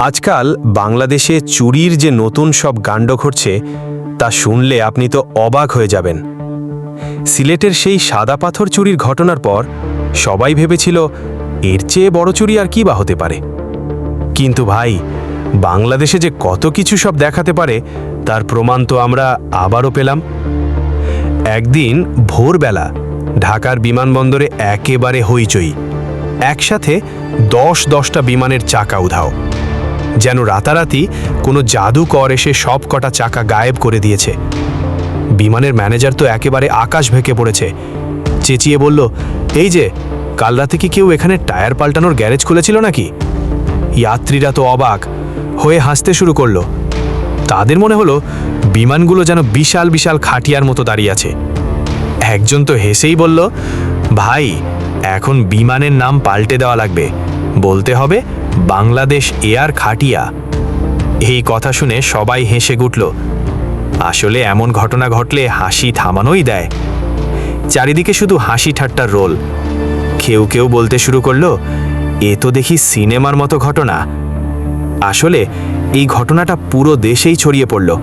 আজকাল বাংলাদেশে চুরির যে নতুন সব গাণ্ড ঘটছে, তা শুনলে আপনি তো অবাক হয়ে যাবেন। সিলেটের সেই সাদা পাথর চুরির ঘটনার পর সবাই ভেবেছিল, এর চেয়ে বড় চুরি আর কি বা হতে পারে? কিন্তু ভাই, বাংলাদেশে যে কত কিছু সব দেখাতে পারে, তার প্রমাণ তো আমরা আবারও পেলাম। একদিন ভোরবেলা ঢাকার বিমানবন্দরে একেবারে হইচই। একসাথে দশ দশটা বিমানের চাকা উধাও। যেন রাতারাতি কোনো জাদুকর এসে সব কটা চাকা গায়েব করে দিয়েছে। বিমানের ম্যানেজার তো একেবারে আকাশ ভেঙে পড়েছে। চেঁচিয়ে বলল, এই যে, কাল রাতে কি কেউ এখানে টায়ার পাল্টানোর গ্যারেজ খুলেছিল নাকি? যাত্রীরা তো অবাক হয়ে হাসতে শুরু করল। তাদের মনে হলো বিমানগুলো যেন বিশাল বিশাল খাটিয়ার মতো দাঁড়িয়ে আছে। একজন তো হেসেই বলল, ভাই এখন বিমানের নাম পাল্টে দেওয়া লাগবে। বলতে হবে, বাংলাদেশ এয়ার খাটিয়া। এই কথা শুনে সবাই হেসে গুটল। আসলে এমন ঘটনা ঘটলে হাসি থামানোই দেয়। চারিদিকে শুধু হাসি ঠাট্টার রোল। কেউ কেউ বলতে শুরু করল, এ তো দেখি সিনেমার মতো ঘটনা। আসলে এই ঘটনাটা পুরো দেশেই ছড়িয়ে পড়ল।